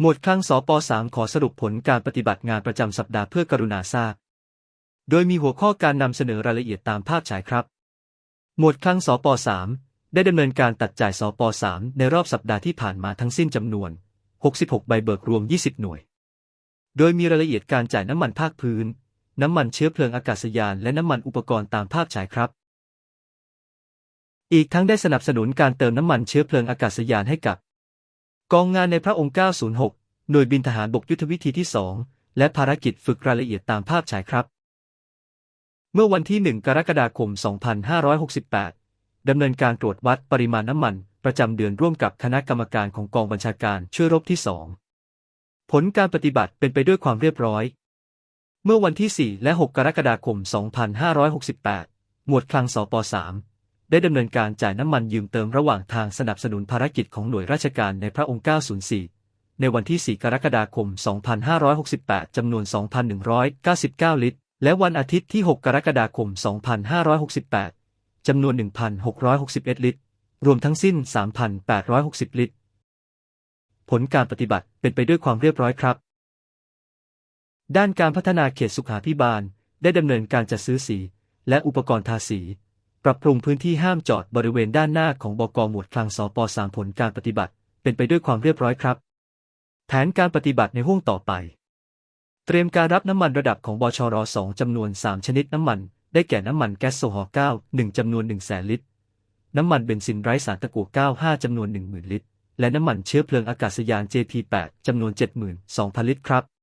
หมวดคลังสป .3 ขอสรุปผลการปฏิบัติงานประจำสัปดาห์เพื่อกรุณาทราบ โดยมีหัวข้อการนำเสนอรายละเอียดตามภาพฉายครับ หมวดคลังสป .3 ได้ดำเนินการตัดจ่ายสป .3 ในรอบสัปดาห์ที่ผ่านมาทั้งสิ้นจำนวน 66 ใบเบิกรวม 20 หน่วย โดยมีรายละเอียดการจ่ายน้ำมันภาคพื้น น้ำมันเชื้อเพลิงอากาศยาน และน้ำมันอุปกรณ์ตามภาพฉายครับ อีกทั้งได้สนับสนุนการเติมน้ำมันเชื้อเพลิงอากาศยานให้กับ กองงานในพระองค์ 906 หน่วยบินทหารบกยุทธวิธีที่ 2 และภารกิจฝึกรายละเอียดตามภาพฉายครับ เมื่อวันที่ 1 กรกฎาคม 2568 ดำเนินการตรวจวัดปริมาณน้ำมัน ประจำเดือนร่วมกับคณะกรรมการของกองบัญชาการช่วยรบที่ 2 ผลการปฏิบัติเป็นไปด้วยความเรียบร้อย เมื่อวันที่ 4 และ 6 กรกฎาคม 2568 หมวดคลังสป3 ได้ดำเนินการจ่ายน้ำมันยืมเติมระหว่างทางสนับสนุนภารกิจของหน่วยราชการในพระองค์ 904 ในวันที่ 4 กรกฎาคม 2568 จำนวน 2,199 ลิตร และวันอาทิตย์ที่ 6 กรกฎาคม 2568 จำนวน 1,661 ลิตร รวมทั้งสิ้น 3,860 ลิตร ผลการปฏิบัติเป็นไปด้วยความเรียบร้อยครับ ด้านการพัฒนาเขตสุขาพิบาล ได้ดำเนินการจัดซื้อสี และอุปกรณ์ทาสี ปรับปรุงพื้นที่ห้ามจอดบริเวณด้านหน้าของบกหมวดคลังสป3ผลการปฏิบัติ เป็นไปด้วยความเรียบร้อยครับ แผนการปฏิบัติในห้วงต่อไป เตรียมการรับน้ำมันระดับของบชร2จำนวน 3 ชนิดน้ำมัน ได้แก่น้ำมันแก๊สโซฮอล์9 1จำนวน1 0 0 0 0ลิตร น้ำมันเบนซินไร้สารตะกั่ว95จำนวน 10,000 ลิตร และน้ำมันเชื้อเพลิงอากาศยาน JP8 จำนวน 72,000 ลิตรครับ